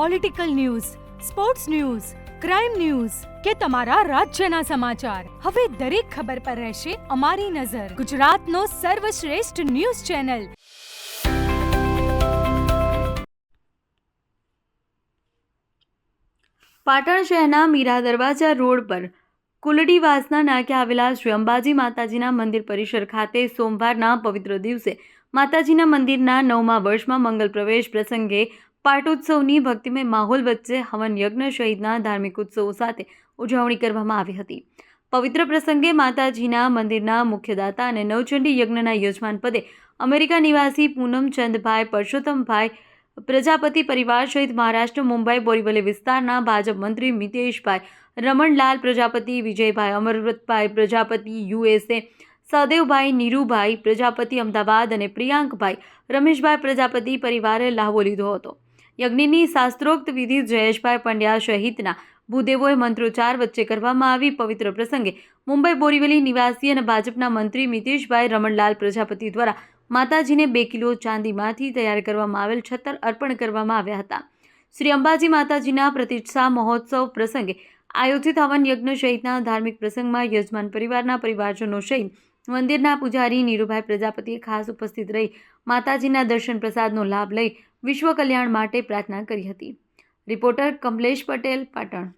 Political news sports news crime news કે તમારા રાજ્યના સમાચાર. હવે દરેક ખબર પર રહેશે અમારી નજર. ગુજરાતનો સર્વશ્રેષ્ઠ ન્યૂઝ ચેનલ. પાટણ શહેરના મીરા દરવાજા રોડ પર કુલડીવાસના નાકે આવેલા શ્રી અંબાજી માતાજીના મંદિર પરિસર ખાતે સોમવારના પવિત્ર દિવસે માતાજીના મંદિરના નવમા વર્ષમાં મંગલ પ્રવેશ પ્રસંગે પાટોત્સવની ભક્તિમય માહોલ વચ્ચે હવન યજ્ઞ સહિતના ધાર્મિક ઉત્સવો સાથે ઉજવણી કરવામાં આવી હતી. પવિત્ર પ્રસંગે માતાજીના મંદિરના મુખ્યદાતા અને નવચંડી યજ્ઞના યજમાન પદે અમેરિકા નિવાસી પૂનમચંદભાઈ પરસોત્તમભાઈ, પ્રજાપતિ પરિવાર સહિત મહારાષ્ટ્ર, મુંબઈ, બોરીવલી વિસ્તારના ભાજપ મંત્રી મિતેશભાઈ રમણલાલ, પ્રજાપતિ વિજયભાઈ અમરવતભાઈ પ્રજાપતિ યુએસએ સહદેવભાઈ નીરુભાઈ, પ્રજાપતિ અમદાવાદ અને પ્રિયાંકભાઈ રમેશભાઈ, પ્રજાપતિ પરિવારે લાહવો લીધો હતો. યજ્ઞની શાસ્ત્રોક્ત વિધિ જયેશભાઈ પંડ્યા સહિતના ભૂદેવોએ મંત્રોચ્ચાર વચ્ચે કરવામાં આવી. પવિત્ર પ્રસંગે મુંબઈ બોરીવલી નિવાસી અને ભાજપના મંત્રી મિતેશભાઈ રમણલાલ પ્રજાપતિ દ્વારા માતાજીને બે કિલો ચાંદીમાંથી તૈયાર કરવામાં આવેલ છત્તર અર્પણ કરવામાં આવ્યા હતા. શ્રી અંબાજી માતાજીના પ્રતિષ્ઠા મહોત્સવ પ્રસંગે આયોજિત હવન યજ્ઞ સહિતના ધાર્મિક પ્રસંગમાં યજમાન પરિવારના પરિવારજનો સહિત મંદિરના પૂજારી નીરુભાઈ પ્રજાપતિએ ખાસ ઉપસ્થિત રહી માતાજીના દર્શન પ્રસાદનો લાભ લઈ વિશ્વ કલ્યાણ માટે પ્રાર્થના કરી હતી. રિપોર્ટર કમલેશ પટેલ, પાટણ.